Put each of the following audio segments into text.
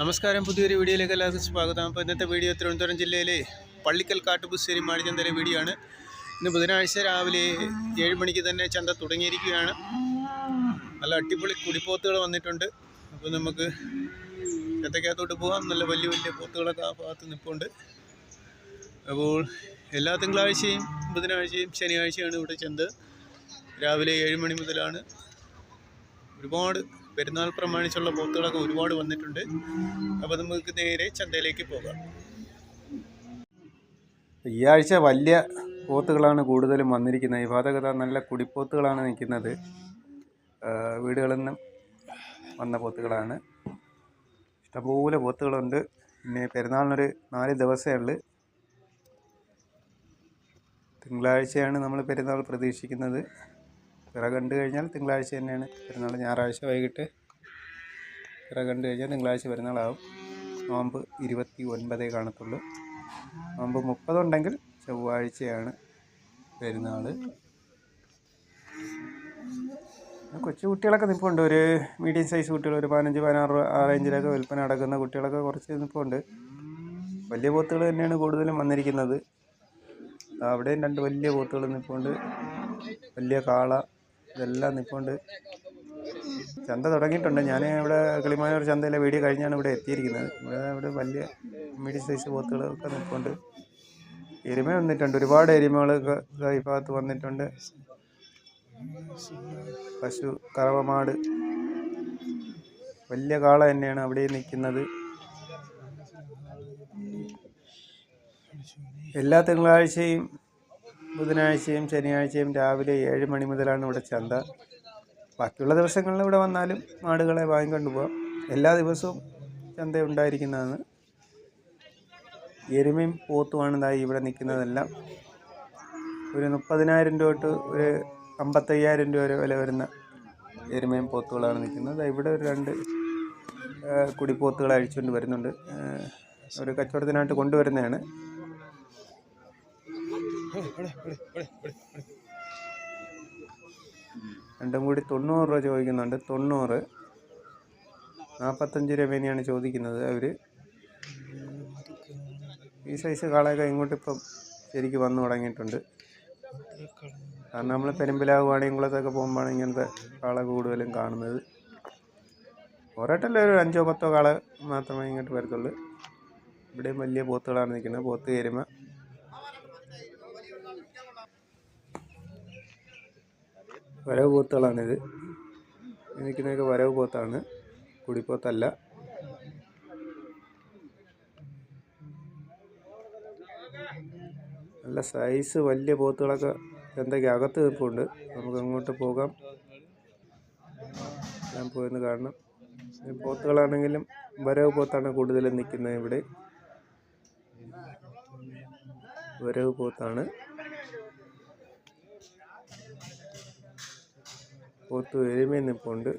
നമസ്കാരം. പുതിയൊരു വീഡിയോയിലേക്ക് എല്ലാവർക്കും സ്വാഗതം. അപ്പോൾ ഇന്നത്തെ വീഡിയോ തിരുവനന്തപുരം ജില്ലയിലെ പള്ളിക്കൽ കാട്ടുപുശ്ശേരി മാടിച്ചന്തയിലെ വീഡിയോ ആണ്. ഇന്ന് ബുധനാഴ്ച രാവിലെ ഏഴ് മണിക്ക് തന്നെ ചന്ത തുടങ്ങിയിരിക്കുകയാണ്. നല്ല അടിപൊളി കുടിപ്പോത്തുകൾ വന്നിട്ടുണ്ട്. അപ്പോൾ നമുക്ക് ചന്തക്കകത്തോട്ട് പോകാം നല്ല വലിയ വലിയ പോത്തുകളൊക്കെ ആ ഭാഗത്ത് നിൽപ്പുണ്ട് അപ്പോൾ എല്ലാ തിങ്കളാഴ്ചയും ബുധനാഴ്ചയും ശനിയാഴ്ചയാണ് ഇവിടെ ചന്ത. രാവിലെ ഏഴ് മണി മുതലാണ്. ഒരുപാട് പെരുന്നാൾ പ്രമാണിച്ചുള്ള പോത്തുകളൊക്കെ ഒരുപാട് വന്നിട്ടുണ്ട്. അപ്പോൾ നമുക്ക് നേരെ ചന്തയിലേക്ക് പോകാം. ഈ ആഴ്ച വലിയ പോത്തുകളാണ് കൂടുതലും വന്നിരിക്കുന്നത്. ഈ ഭാഗത്ത് നല്ല കുടിപ്പോത്തുകളാണ് നിൽക്കുന്നത്. വീടുകളിൽ നിന്നും വന്ന പോത്തുകളാണ്. ഇഷ്ടംപോലെ പോത്തുകളുണ്ട്. പിന്നെ പെരുന്നാളിനൊരു നാല് ദിവസമേ ഉള്ളു. തിങ്കളാഴ്ചയാണ് നമ്മൾ പെരുന്നാൾ പ്രതീക്ഷിക്കുന്നത്. പിറ കണ്ടു കഴിഞ്ഞാൽ തിങ്കളാഴ്ച തന്നെയാണ്. പെരുന്നാൾ ഞായറാഴ്ച വൈകിട്ട് പിറ കണ്ടു കഴിഞ്ഞാൽ തിങ്കളാഴ്ച പെരുന്നാളാവും നോമ്പ് ഇരുപത്തി ഒൻപതേ കാണത്തുള്ളൂ. നോമ്പ് മുപ്പതുണ്ടെങ്കിൽ ചൊവ്വാഴ്ചയാണ് പെരുന്നാൾ കൊച്ചു കുട്ടികളൊക്കെ നിൽപ്പുണ്ട് ഒരു മീഡിയം സൈസ് കുട്ടികൾ ഒരു പതിനഞ്ച് പതിനാറ് ആ റേഞ്ചിലൊക്കെ വിൽപ്പന നടക്കുന്ന കുട്ടികളൊക്കെ കുറച്ച് നിൽപ്പുണ്ട് വലിയ പോത്തുകൾ തന്നെയാണ് കൂടുതലും വന്നിരിക്കുന്നത്. അവിടെയും രണ്ട് വലിയ പോത്തുകൾ നിൽപ്പുണ്ട് വലിയ കാള ഇതെല്ലാം നിൽപ്പുണ്ട് ചന്ത തുടങ്ങിയിട്ടുണ്ട്. ഞാൻ ഇവിടെ കിളിമാനൂർ ചന്തയിലെ വീഡിയോ കഴിഞ്ഞാണ് ഇവിടെ എത്തിയിരിക്കുന്നത്. ഇവിടെ ഇവിടെ വലിയ മീഡിയം സൈസ് പോത്തുകളൊക്കെ നിൽപ്പുണ്ട് എരുമ വന്നിട്ടുണ്ട്. ഒരുപാട് എരുമകളൊക്കെ ഈ ഭാഗത്ത് വന്നിട്ടുണ്ട്. പശു കറവമാട്. വലിയ കാള തന്നെയാണ് അവിടെ നിൽക്കുന്നത് എല്ലാ തിങ്കളാഴ്ചയും ബുധനാഴ്ചയും ശനിയാഴ്ചയും രാവിലെ ഏഴ് മണി മുതലാണ് ഇവിടെ ചന്ത. ബാക്കിയുള്ള ദിവസങ്ങളിൽ ഇവിടെ വന്നാലും ആടുകളെ വാങ്ങിക്കൊണ്ട് പോകാം എല്ലാ ദിവസവും ചന്ത ഉണ്ടായിരിക്കുന്നതാണ്. എരുമയും പോത്തുമാണ് ഇതായി ഇവിടെ നിൽക്കുന്നതെല്ലാം. ഒരു മുപ്പതിനായിരം രൂപ തൊട്ട് ഒരു അമ്പത്തയ്യായിരം രൂപ വരെ വില വരുന്ന എരുമയും പോത്തുകളാണ് നിൽക്കുന്നത്. ഇവിടെ ഒരു രണ്ട് കുടിപ്പോത്തുകൾ അഴിച്ചുകൊണ്ട് വരുന്നുണ്ട്. ഒരു കച്ചവടത്തിനായിട്ട് കൊണ്ടുവരുന്നതാണ്. രണ്ടും കൂടി തൊണ്ണൂറ് രൂപ ചോദിക്കുന്നുണ്ട്. തൊണ്ണൂറ്. നാൽപ്പത്തഞ്ച് രൂപ വേനെയാണ് ചോദിക്കുന്നത് അവർ ഈ സൈസ് കാളയൊക്കെ ഇങ്ങോട്ട് ഇപ്പം ശരിക്കും വന്നു തുടങ്ങിയിട്ടുണ്ട്. കാരണം നമ്മൾ പെരുമ്പിലാവ് വാണിയംകുളത്തൊക്കെ പോകുമ്പോഴാണ് ഇങ്ങനത്തെ കാള കൂടുതലും കാണുന്നത്. ഒരേട്ടല്ല ഒരു അഞ്ചോ പത്തോ കാള മാത്രമേ ഇങ്ങോട്ട് വരത്തുള്ളൂ. ഇവിടെയും വലിയ പോത്തുകളാണ് നിൽക്കുന്നത്. പോത്ത് കയരുമ വരവ് പോത്തുകളാണിത്. നിൽക്കുന്നതൊക്കെ വരവ് പോത്താണ്. കുടിപ്പോത്തല്ല നല്ല സൈസ് വലിയ പോത്തുകളൊക്കെ എന്തൊക്കെ അകത്ത് നിൽപ്പുണ്ട്. നമുക്ക് അങ്ങോട്ട് പോകാം. ഞാൻ പോയെന്ന് കാണണം. പോത്തുകളാണെങ്കിലും വരവ് പോത്താണ് കൂടുതലും നിൽക്കുന്നത് ഇവിടെ. വരവ് പോത്താണ്. പോത്ത് എരുമയും നിൽപ്പുണ്ട്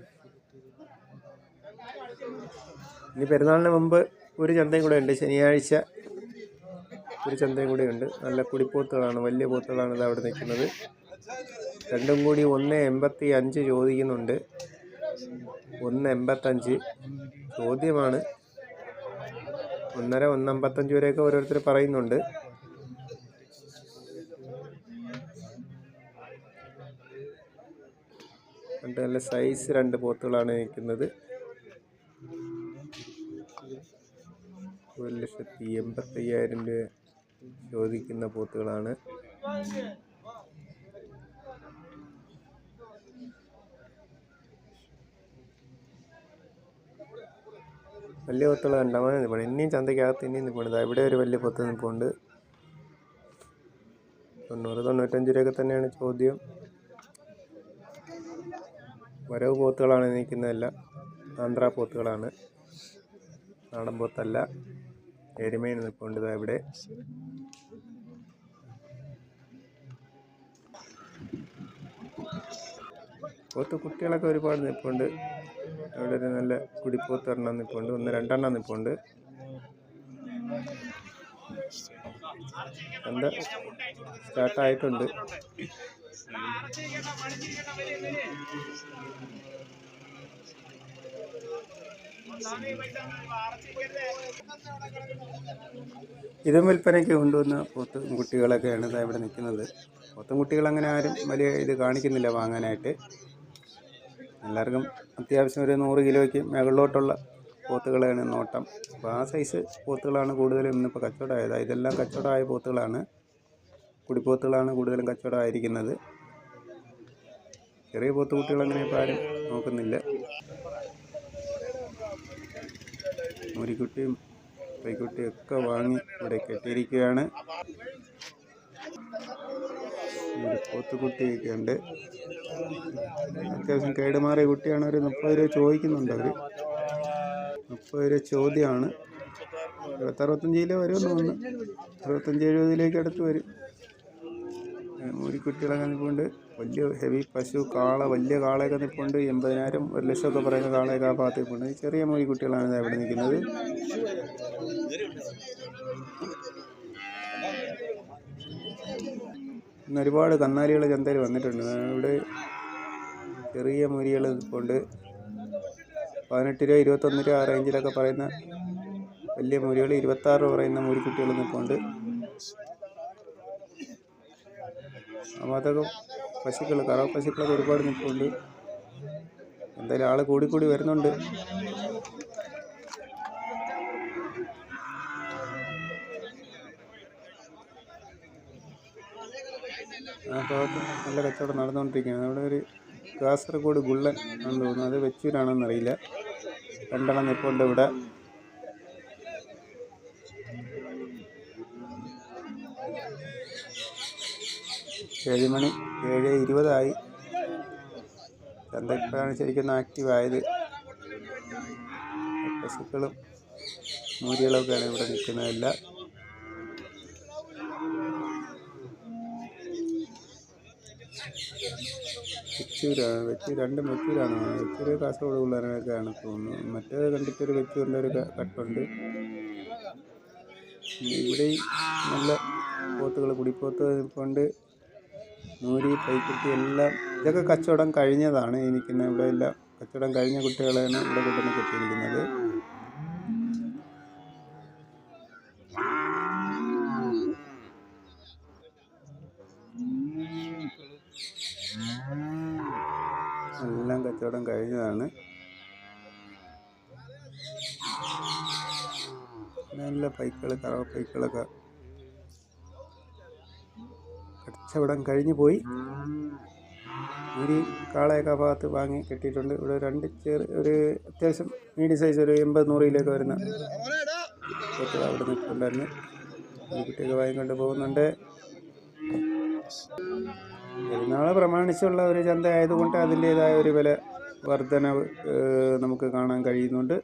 ഇനി പെരുന്നാളിന് മുമ്പ് ഒരു ചന്തയും കൂടെ ഉണ്ട്. ശനിയാഴ്ച ഒരു ചന്തയും കൂടെ ഉണ്ട്. നല്ല കുടിപ്പോത്തുകളാണ് വലിയ പോത്തുകളാണ് ഇത് അവിടെ നിൽക്കുന്നത്. രണ്ടും കൂടി ഒന്ന് എൺപത്തി അഞ്ച് ചോദിക്കുന്നുണ്ട്. ഒന്ന് എൺപത്തഞ്ച് ചോദ്യമാണ്. ഒന്നര ഒന്ന് അമ്പത്തഞ്ച് വരെയൊക്കെ ഓരോരുത്തർ പറയുന്നുണ്ട്. രണ്ട് നല്ല സൈസ് രണ്ട് പോത്തുകളാണ് നിൽക്കുന്നത്. ഒരു ലക്ഷത്തി എൺപത്തയ്യായിരം രൂപ ചോദിക്കുന്ന പോത്തുകളാണ്. വലിയ പോത്തുകൾ ഉണ്ടാവാൻ നിൽപ്പുണ്ട് ഇനിയും ചന്തയ്ക്കകത്ത് ഇനിയും നിൽപ്പുണ്ട്. ഇവിടെ ഒരു വലിയ പോത്ത് നിൽപ്പുണ്ട്. തൊണ്ണൂറ് തൊണ്ണൂറ്റഞ്ച് രൂപയൊക്കെ തന്നെയാണ് ചോദ്യം. വരവ് പോത്തുകളാണ് നിൽക്കുന്നതെല്ലാം. ആന്ധ്ര പോത്തുകളാണ്. നാടൻ പോത്തല്ല. എരുമയിൽ അവിടെ ഇവിടെ. പോത്ത് കുട്ടികളൊക്കെ ഒരുപാട് നിൽപ്പുണ്ട്. അവിടെ ഒരു നല്ല കുടിപ്പോത്ത് ഒരെണ്ണം നിൽപ്പുണ്ട്. ഒന്ന് രണ്ടെണ്ണം നിൽപ്പുണ്ട്. എന്താ? സ്റ്റാർട്ടായിട്ടുണ്ട്. ഇതും വിൽപ്പനയ്ക്ക് കൊണ്ടുവന്ന പോത്തും കുട്ടികളൊക്കെയാണ് ഇതാ ഇവിടെ നിൽക്കുന്നത്. പോത്തും കുട്ടികൾ അങ്ങനെ ആരും വലിയ ഇത് കാണിക്കുന്നില്ല വാങ്ങാനായിട്ട്. എല്ലാവർക്കും അത്യാവശ്യം ഒരു നൂറ് കിലോയ്ക്ക് മുകളിലോട്ടുള്ള പോത്തുകളാണ് നോട്ടം. അപ്പോൾ ആ സൈസ് പോത്തുകളാണ് കൂടുതലും ഇന്നിപ്പോൾ കച്ചവടമായത്. ഇതെല്ലാം കച്ചവടമായ പോത്തുകളാണ്. കുടിപ്പോത്തുകളാണ് കൂടുതലും കച്ചവടമായിരിക്കുന്നത്. ചെറിയ പോത്തുകുട്ടികൾ അങ്ങനെ ഇപ്പോൾ ആരും നോക്കുന്നില്ല. മുരിക്കുട്ടിയും പൈക്കുട്ടിയും ഒക്കെ വാങ്ങി ഇവിടെ കെട്ടിയിരിക്കുകയാണ്. ഒരു പോത്തുകുട്ടിയൊക്കെ ഉണ്ട്. അത്യാവശ്യം കേടുമാറിയ കുട്ടിയാണ് ഒരു മുപ്പത് രൂപ ചോദിക്കുന്നുണ്ട് അവർ മുപ്പത് രൂപ ചോദ്യമാണ്. പത്തറുപത്തഞ്ച് കിലോ വരുമെന്ന് തോന്നുന്നു. അറുപത്തഞ്ച് എഴുപതിലേക്ക് അടുത്ത് വരും. മൂരിക്കുട്ടികളൊക്കെ നിൽപ്പുണ്ട്. വലിയ ഹെവി പശു കാള വലിയ കാളയൊക്കെ നിൽപ്പുണ്ട്. എൺപതിനായിരം ഒരു ലക്ഷമൊക്കെ പറയുന്ന കാളയൊക്കെ ആ ഭാഗത്ത് നിൽപ്പുണ്ട് ചെറിയ മൂരിക്കുട്ടികളാണ് ദാ ഇവിടെ നിൽക്കുന്നത്. ഇന്ന് ഒരുപാട് കന്നാലികൾ ചന്തയിൽ വന്നിട്ടുണ്ട്. ഇവിടെ ചെറിയ മുരികൾ നിൽപ്പുണ്ട്. പതിനെട്ട് രൂപ ഇരുപത്തൊന്ന് രൂപ ആ റേഞ്ചിലൊക്കെ പറയുന്ന വലിയ മുരികൾ ഇരുപത്താറ് രൂപ പറയുന്ന മുരിക്കുട്ടികൾ നിൽപ്പുണ്ട്. അപ്പോൾ അതൊക്കെ പശുക്കൾ കറവ പശുക്കളൊക്കെ ഒരുപാട് നിൽപ്പുണ്ട്. എന്തായാലും ആൾ കൂടിക്കൂടി വരുന്നുണ്ട്. ആ ഭാഗത്ത് നല്ല കച്ചവടം നടന്നുകൊണ്ടിരിക്കുകയാണ്. അവിടെ ഒരു കാസർഗോഡ് ഗുള്ളൻ ആണെന്ന് തോന്നുന്നു. അത് വെച്ചൂരാണെന്നറിയില്ല. രണ്ടെണ്ണം നിൽപ്പുണ്ട് ഇവിടെ. ഏഴ് മണി ഏഴ് ഇരുപതായി. ചന്ത ഇപ്പോഴാണ് ശരിക്കും ആക്റ്റീവായത് പശുക്കളും മൂരികളൊക്കെയാണ് ഇവിടെ നിൽക്കുന്നതെല്ലാം. വെച്ചൂരാണ് വെച്ചൂർ രണ്ടും വെച്ചൂരാണ് വെച്ചൂർ കാസർഗോഡ് പിള്ളേരൊക്കെയാണ് തോന്നുന്നു. മറ്റേ കണ്ടിട്ടൊരു വെച്ചൂരിന്റെ ഒരു കട്ടുണ്ട്. ഇവിടെ നല്ല പോത്തുകൾ കുടിപ്പോത്ത് നിൽപ്പുണ്ട് നൂരി പൈക്കുട്ടി എല്ലാം. ഇതൊക്കെ കച്ചവടം കഴിഞ്ഞതാണ്. എനിക്ക് നിൽക്കുന്ന ഇവിടെ എല്ലാം കച്ചവടം കഴിഞ്ഞ കുട്ടികളെയാണ് ഇവിടെ കൊണ്ടുവന്ന് കെട്ടിയിരിക്കുന്നത്. എല്ലാം കച്ചവടം കഴിഞ്ഞതാണ്. നല്ല പൈക്കൾ കറവ പൈക്കളൊക്കെ കച്ചവടം കഴിഞ്ഞു പോയി. ഒരു കാളയൊക്കെ ഭാഗത്ത് വാങ്ങി കിട്ടിയിട്ടുണ്ട്. ഇവിടെ രണ്ട് ചെറിയ ഒരു അത്യാവശ്യം മീഡിയം സൈസ് ഒരു എൺപത് നൂറിലേക്ക് വരുന്ന അവിടെ നിൽക്കുന്നുണ്ടായിരുന്നു കുട്ടിയൊക്കെ വാങ്ങിക്കൊണ്ട് പോകുന്നുണ്ട്. പെരുന്നാളെ പ്രമാണിച്ചുള്ള ഒരു ചന്ത ആയതുകൊണ്ട് അതിന്റേതായ ഒരു വില വർധനവ് നമുക്ക് കാണാൻ കഴിയുന്നുണ്ട്.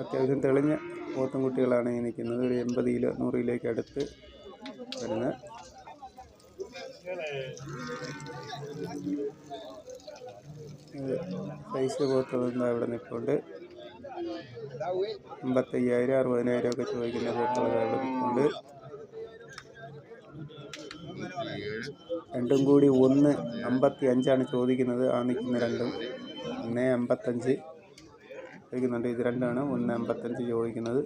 അത്യാവശ്യം തെളിഞ്ഞ പോത്തും കുട്ടികളാണ് ഈ നിൽക്കുന്നത്. ഒരു എൺപത് കിലോ നൂറിലേക്ക് അടുത്ത് വരുന്ന സൈസ് പോത്തുന്ന അവിടെ നിൽപ്പുണ്ട്? അമ്പത്തയ്യായിരം അറുപതിനായിരം ഒക്കെ ചോദിക്കുന്ന പോത്തുള്ളത് അവിടെ നിൽപ്പുണ്ട്. രണ്ടും കൂടി ഒന്ന് അമ്പത്തി അഞ്ചാണ് ചോദിക്കുന്നത്. ആ നിൽക്കുന്ന രണ്ടും ഒന്ന് അമ്പത്തഞ്ച് ചോദിക്കുന്നുണ്ട്. ഇത് രണ്ടാണ് ഒന്ന് അമ്പത്തഞ്ച് ചോദിക്കുന്നത്.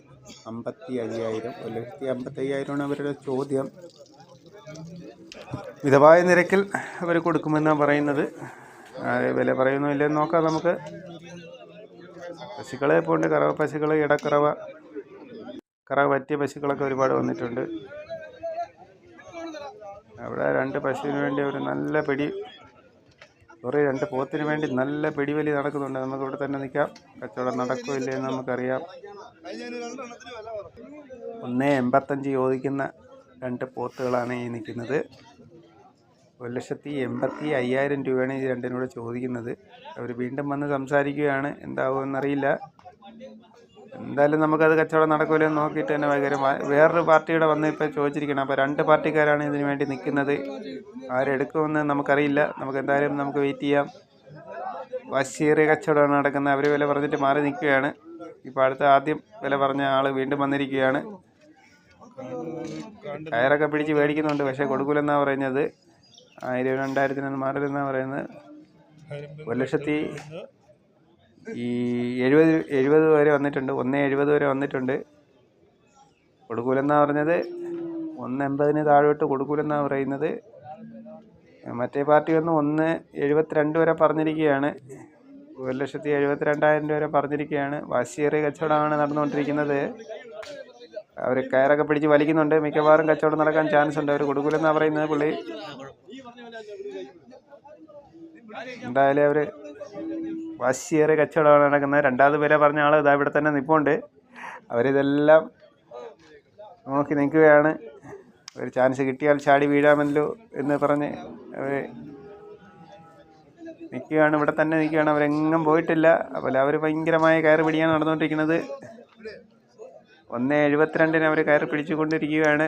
അമ്പത്തി അയ്യായിരം ഒരു ലക്ഷത്തി അമ്പത്തി അയ്യായിരമാണ് അവരുടെ ചോദ്യം. മിതമായ നിരക്കിൽ അവർ കൊടുക്കുമെന്നാണ് പറയുന്നത്. വില പറയുന്നില്ലെന്ന് നോക്കാം നമുക്ക്. പശുക്കളെ പോണ്ട് കറവ പശുക്കൾ ഇടക്കറവ കറവ പറ്റിയ പശുക്കളൊക്കെ ഒരുപാട് വന്നിട്ടുണ്ട്. അവിടെ രണ്ട് പശുവിന് വേണ്ടി ഒരു നല്ല പിടി സോറി രണ്ട് പോത്തിന് വേണ്ടി നല്ല പിടിവലി നടക്കുന്നുണ്ട്. നമുക്ക് ഇവിടെ തന്നെ നിൽക്കാം. കച്ചവടം നടക്കുമില്ലേ എന്ന് നമുക്കറിയാം. ഒന്ന് എൺപത്തഞ്ച് ചോദിക്കുന്ന രണ്ട് പോത്തുകളാണ് ഈ നിൽക്കുന്നത്. ഒരു ലക്ഷത്തി എൺപത്തി അയ്യായിരം രൂപയാണ് ഈ രണ്ടിനോട് ചോദിക്കുന്നത്. അവർ വീണ്ടും വന്ന് സംസാരിക്കുകയാണ്. എന്താവുമെന്നറിയില്ല. എന്തായാലും നമുക്കത് കച്ചവടം നടക്കുമല്ലോ എന്ന് നോക്കിയിട്ട് തന്നെ വൈകുന്നേരം വാ- വേറൊരു പാർട്ടിയുടെ വന്ന് ഇപ്പോൾ ചോദിച്ചിരിക്കണം അപ്പോൾ രണ്ട് പാർട്ടിക്കാരാണ് ഇതിന് വേണ്ടി നിൽക്കുന്നത്. ആരെടുക്കുമെന്ന് നമുക്കറിയില്ല. നമുക്ക് എന്തായാലും നമുക്ക് വെയിറ്റ് ചെയ്യാം. വശീറിയ കച്ചവടമാണ് നടക്കുന്നത്. അവർ വില പറഞ്ഞിട്ട് മാറി നിൽക്കുകയാണ്. ഇപ്പോൾ അടുത്ത ആദ്യം വില പറഞ്ഞ ആൾ വീണ്ടും വന്നിരിക്കുകയാണ്. കയറൊക്കെ പിടിച്ച് മേടിക്കുന്നുണ്ട് പക്ഷേ കൊടുക്കൂലെന്നാ പറയുന്നത്. ആയിരം രണ്ടായിരത്തിനൊന്നും മാറില്ലെന്നാ പറയുന്നത്. ഒരു ലക്ഷത്തി ഈ എഴുപത് എഴുപത് വരെ വന്നിട്ടുണ്ട് ഒന്ന് എഴുപത് വരെ വന്നിട്ടുണ്ട്. കൊടുക്കൂലെന്നാ പറഞ്ഞത്? ഒന്ന് എൺപതിന് താഴോട്ട് കൊടുക്കൂലെന്നാ പറയുന്നത്. മറ്റേ പാർട്ടി വന്ന് ഒന്ന് എഴുപത്തിരണ്ട് വരെ പറഞ്ഞിരിക്കുകയാണ്. ഒരു ലക്ഷത്തി എഴുപത്തിരണ്ടായിരം രൂപ വരെ പറഞ്ഞിരിക്കുകയാണ്. വാശിയേറിയ കച്ചവടമാണ് നടന്നുകൊണ്ടിരിക്കുന്നത്. അവർ കയറൊക്കെ പിടിച്ച് വലിക്കുന്നുണ്ട്. മിക്കവാറും കച്ചവടം നടക്കാൻ ചാൻസ് ഉണ്ട്. അവർ കൊടുക്കൂലെന്നാണ് പറയുന്നത് പുള്ളി. എന്തായാലും അവർ വാശിയേറെ കച്ചവടമാണ് നടക്കുന്നത്. രണ്ടാമത് പേരെ പറഞ്ഞ ആൾ ഇതാ ഇവിടെ തന്നെ നിൽപ്പുണ്ട് അവരിതെല്ലാം നോക്കി നിൽക്കുകയാണ്. ഒരു ചാൻസ് കിട്ടിയാൽ ചാടി വീഴാമല്ലോ എന്ന് പറഞ്ഞ് അവർ നിൽക്കുകയാണ്. ഇവിടെ തന്നെ നിൽക്കുകയാണ്. അവരെങ്ങും പോയിട്ടില്ല. അപ്പോൾ അവർ ഭയങ്കരമായ കയറ് പിടിയാണ് നടന്നുകൊണ്ടിരിക്കുന്നത്. ഒന്ന് എഴുപത്തിരണ്ടിന് അവർ കയറി പിടിച്ചുകൊണ്ടിരിക്കുകയാണ്.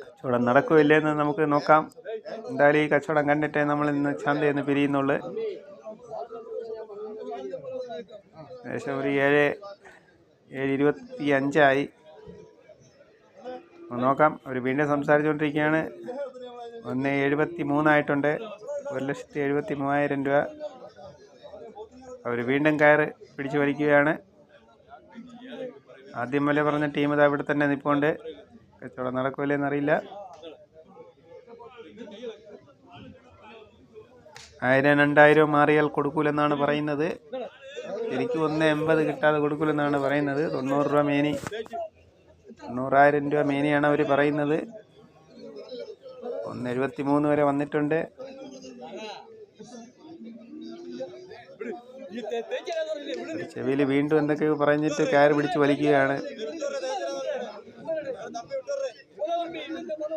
കച്ചവടം നടക്കുമില്ലേ എന്ന് നമുക്ക് നോക്കാം. എന്തായാലും ഈ കച്ചവടം കണ്ടിട്ടേ നമ്മൾ ഇന്ന് ചന്തയിൽ എന്ന് പിരിയുന്നുള്ളൂ. ഏകദേശം ഒരു ഏഴ് ഏഴ് ഇരുപത്തി അഞ്ചായി നോക്കാം. അവർ വീണ്ടും സംസാരിച്ചുകൊണ്ടിരിക്കുകയാണ്. ഒന്ന് എഴുപത്തി മൂന്നായിട്ടുണ്ട് ഒരു ലക്ഷത്തി എഴുപത്തി മൂവായിരം രൂപ അവർ വീണ്ടും കയറ് പിടിച്ചു വലിക്കുകയാണ്. ആദ്യം വില പറഞ്ഞ ടീം ഇതാ ഇവിടെ തന്നെ നിൽപ്പുണ്ട് കച്ചവടം നടക്കില്ലെന്നറിയില്ല ആയിരം രണ്ടായിരം മാറിയാൽ കൊടുക്കൂലെന്നാണ് പറയുന്നത്. എനിക്ക് ഒന്ന് എൺപത് കിട്ടാതെ കൊടുക്കൂലെന്നാണ് പറയുന്നത്. തൊണ്ണൂറ് രൂപ മേനി. തൊണ്ണൂറായിരം രൂപ മേനിയാണ് അവർ പറയുന്നത്. ഒന്ന് എഴുപത്തി മൂന്ന് വരെ വന്നിട്ടുണ്ട്. ചെവിയിൽ വീണ്ടും എന്തൊക്കെയോ പറഞ്ഞിട്ട് കയറ് പിടിച്ച് വലിക്കുകയാണ്.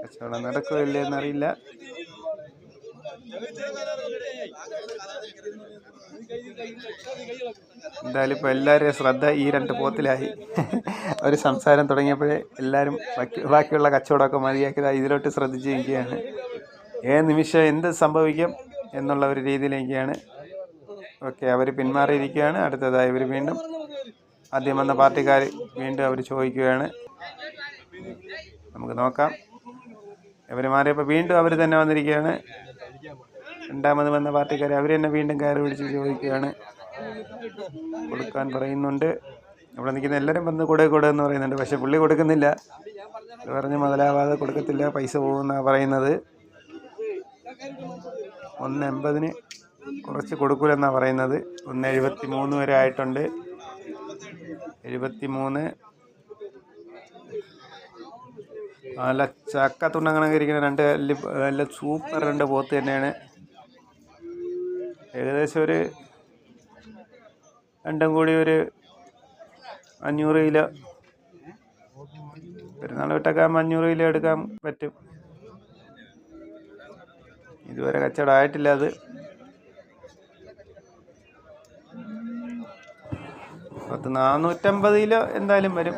കച്ചവടം നടക്കുമല്ലേ എന്നറിയില്ല. എന്തായാലും ഇപ്പോൾ എല്ലാവരുടെയും ശ്രദ്ധ ഈ രണ്ട് പോത്തിലായി. ഒരു സംസാരം തുടങ്ങിയപ്പോഴേ എല്ലാവരും ബാക്കി ബാക്കിയുള്ള കച്ചവടമൊക്കെ മതിയാക്കിയത് ഇതിലോട്ട് ശ്രദ്ധിച്ചിരിക്കുകയാണ്. ഏത് നിമിഷം എന്ത് സംഭവിക്കും എന്നുള്ള ഒരു രീതിയിലേക്കാണ് ഓക്കെ അവർ പിന്മാറിയിരിക്കുകയാണ്. അടുത്തതായി ഇവർ വീണ്ടും ആദ്യം വന്ന പാർട്ടിക്കാർ വീണ്ടും അവർ ചോദിക്കുകയാണ്. നമുക്ക് നോക്കാം. ഇവർ മാറിയപ്പോൾ വീണ്ടും അവർ തന്നെ വന്നിരിക്കുകയാണ്. രണ്ടാമത് വന്ന പാർട്ടിക്കാർ അവർ തന്നെ വീണ്ടും കയറി പിടിച്ച് ചോദിക്കുകയാണ്. കൊടുക്കാൻ പറയുന്നുണ്ട്. ഇവിടെ നിൽക്കുന്ന എല്ലാവരും വന്ന് കൂടെ കൂടെ എന്ന് പറയുന്നുണ്ട്. പക്ഷെ പുള്ളി കൊടുക്കുന്നില്ല. പറഞ്ഞ് മുതലാവാതെ കൊടുക്കത്തില്ല. പൈസ പോകുമെന്നാണ് പറയുന്നത്. ഒന്ന് എൺപതിന് കുറച്ച് കൊടുക്കൂലെന്നാണ് പറയുന്നത്. ഒന്ന് എഴുപത്തി മൂന്ന് വരെ ആയിട്ടുണ്ട്. എഴുപത്തി മൂന്ന് നല്ല ചക്ക തുണ്ണങ്ങനെ ഇരിക്കുന്ന രണ്ട് നല്ല സൂപ്പർ രണ്ട് പോത്ത് തന്നെയാണ്. ഏകദേശം ഒരു രണ്ടും കൂടി ഒരു അഞ്ഞൂറ് കിലോ. പെരുന്നാൾ വിട്ടൊക്കെ ആകുമ്പോൾ അഞ്ഞൂറ് കിലോ എടുക്കാൻ പറ്റും. ഇതുവരെ കച്ചവടം ആയിട്ടില്ല അത്. പത്ത് നാനൂറ്റമ്പത് എന്തായാലും വരും.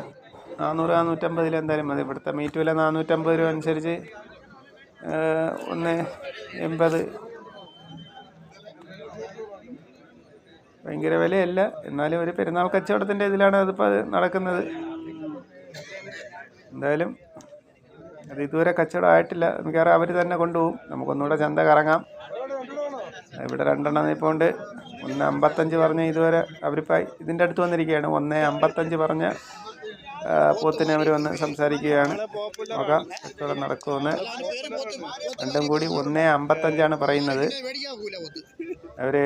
നാനൂറ് നാനൂറ്റമ്പത് എന്തായാലും മതി. ഇവിടുത്തെ മീറ്റ് വില നാനൂറ്റമ്പത് രൂപ അനുസരിച്ച് ഒന്ന് എൺപത്. ഭയങ്കര വിലയല്ല. എന്നാലും ഒരു പെരുന്നാൾ കച്ചവടത്തിന്റെ ഇതിലാണ് അതിപ്പോൾ അത് നടക്കുന്നത്. എന്തായാലും അത് ഇതുവരെ കച്ചവടം ആയിട്ടില്ല. മിക്കവാറും അവർ തന്നെ കൊണ്ടുപോകും. നമുക്കൊന്നുകൂടെ ചന്ത കറങ്ങാം. ഇവിടെ രണ്ടെണ്ണം ഉണ്ട് ഒന്ന് അമ്പത്തഞ്ച് പറഞ്ഞ ഇതുവരെ അവരിപ്പോൾ ഇതിന്റെ അടുത്ത് വന്നിരിക്കുകയാണ്. ഒന്ന് അമ്പത്തഞ്ച് പറഞ്ഞ പോത്തിനെ അവർ വന്ന് സംസാരിക്കുകയാണ്. നോക്കാം നടക്കുമെന്ന് രണ്ടും കൂടി ഒന്ന് അമ്പത്തഞ്ചാണ് പറയുന്നത്. അവർ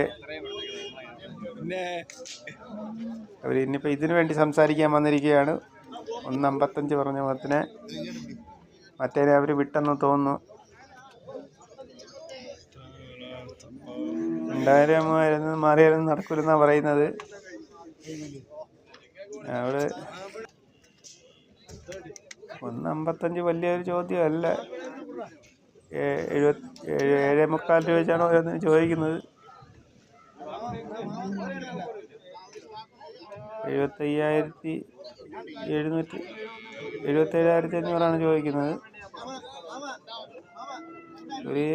അവർ ഇനിയിപ്പോൾ ഇതിനു വേണ്ടി സംസാരിക്കാൻ വന്നിരിക്കുകയാണ്. ഒന്ന് അമ്പത്തഞ്ച് പറഞ്ഞ പോത്തിനെ മറ്റേനെ അവർ വിട്ടെന്ന് തോന്നുന്നു. രണ്ടായിരം മാറിയാലും നടക്കൂലെന്നാ പറയുന്നത്. അവിടെ ഒന്ന് അമ്പത്തഞ്ച് വലിയൊരു ചോദ്യമല്ല. എഴുപത്തി ഏഴ് മുക്കാൽ രൂപ വെച്ചാണ് ഓരോന്നിന് ചോദിക്കുന്നത്. എഴുപത്തയ്യായിരത്തി എഴുന്നൂറ്റി എഴുപത്തേഴായിരത്തി അഞ്ഞൂറാണ് ചോദിക്കുന്നത്. ഒരു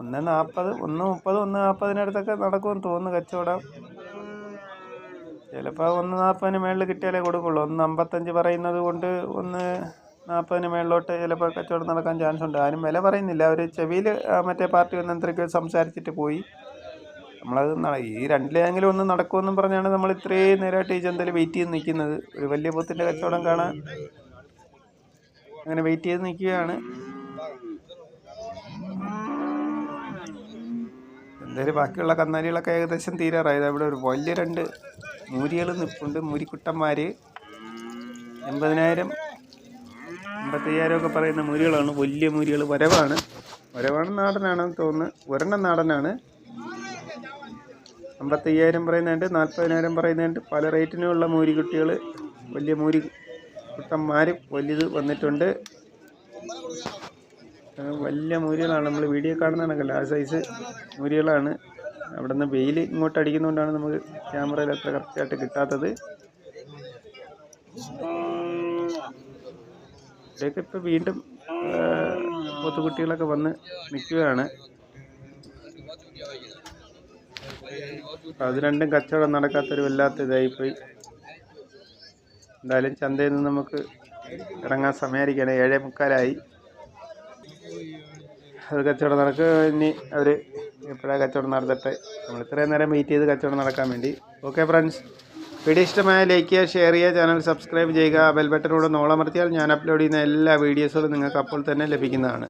ഒന്ന് നാൽപ്പത് ഒന്ന് മുപ്പത് ഒന്ന് നാൽപ്പതിനടുത്തൊക്കെ നടക്കുമെന്ന് തോന്നുന്നു കച്ചവടം. ചിലപ്പോൾ ഒന്ന് നാൽപ്പതിന് മേളിൽ കിട്ടിയാലേ കൊടുക്കുള്ളൂ. ഒന്ന് അമ്പത്തഞ്ച് പറയുന്നത് കൊണ്ട് ഒന്ന് നാൽപ്പതിന് മേളിലോട്ട് ചിലപ്പോൾ കച്ചവടം നടക്കാൻ ചാൻസ് ഉണ്ട്. ആരും വില പറയുന്നില്ല. അവർ ചെവിയിൽ മറ്റേ പാർട്ടി വന്ന് എന്തൊക്കെയോ സംസാരിച്ചിട്ട് പോയി. നമ്മളത് ഈ രണ്ടിലെങ്കിലും ഒന്ന് നടക്കുമെന്നും പറഞ്ഞാണ് നമ്മൾ ഇത്രയും നേരമായിട്ട് ഈ ചന്തയിൽ വെയിറ്റ് ചെയ്ത് നിൽക്കുന്നത്. ഒരു വലിയ പോത്തിന്റെ കച്ചവടം കാണാൻ അങ്ങനെ വെയിറ്റ് ചെയ്ത് നിൽക്കുകയാണ്. എന്തായാലും ബാക്കിയുള്ള കന്നാലികളൊക്കെ ഏകദേശം തീരാറായത് അവിടെ ഒരു വലിയ രണ്ട് മൂരികൾ നിൽപ്പുണ്ട് മൂരിക്കുട്ടന്മാർ എൺപതിനായിരം എൺപത്തയ്യായിരം ഒക്കെ പറയുന്ന മൂരികളാണ്. വലിയ മൂരികൾ. വരവാണ്. വരവാണ് നാടനാണെന്ന് തോന്നുന്നു. ഒരെണ്ണം നാടനാണ്. അമ്പത്തയ്യായിരം പറയുന്നുണ്ട് നാൽപ്പതിനായിരം പറയുന്നുണ്ട് പല റേറ്റിനുമുള്ള മൂരിക്കുട്ടികൾ വലിയ മൂരി കുട്ടന്മാർ വന്നിട്ടുണ്ട്. വലിയ മൂരികളാണ്. നമ്മൾ വീഡിയോ കാണുന്നതാണല്ലോ ആ സൈസ് മൂരികളാണ്. അവിടെ നിന്ന് വെയിൽ ഇങ്ങോട്ട് അടിക്കുന്നതുകൊണ്ടാണ് നമുക്ക് ക്യാമറയിൽ അത്ര കറക്റ്റായിട്ട് കിട്ടാത്തത്. ഇവിടെയൊക്കെ ഇപ്പോൾ വീണ്ടും പോത്തുകുട്ടികളൊക്കെ വന്ന് നിൽക്കുകയാണ്. അത് രണ്ടും കച്ചവടം നടക്കാത്തൊരു വല്ലാത്ത ഇതായിപ്പോയി എന്തായാലും ചന്തയിൽ നിന്ന് നമുക്ക് ഇറങ്ങാൻ സമയമായിരിക്കുകയാണ്. ഏഴേ മുക്കാലായി. അത് കച്ചവടം നടക്കുക ഇനി അവർ എപ്പോഴാണ് കച്ചവടം നടത്തട്ടെ നമ്മൾ ഇത്രയും നേരം വെയിറ്റ് ചെയ്ത് കച്ചവടം നടക്കാൻ വേണ്ടി. ഓക്കെ ഫ്രണ്ട്സ് വീഡിയോ ഇഷ്ടമായ ലൈക്ക് ചെയ്യുക ഷെയർ ചെയ്യുക ചാനൽ സബ്സ്ക്രൈബ് ചെയ്യുക ബെൽ ബട്ടനോട് നോളമർത്തിയാൽ ഞാൻ അപ്ലോഡ് ചെയ്യുന്ന എല്ലാ വീഡിയോസുകളും നിങ്ങൾക്ക് അപ്പോൾ തന്നെ ലഭിക്കുന്നതാണ്.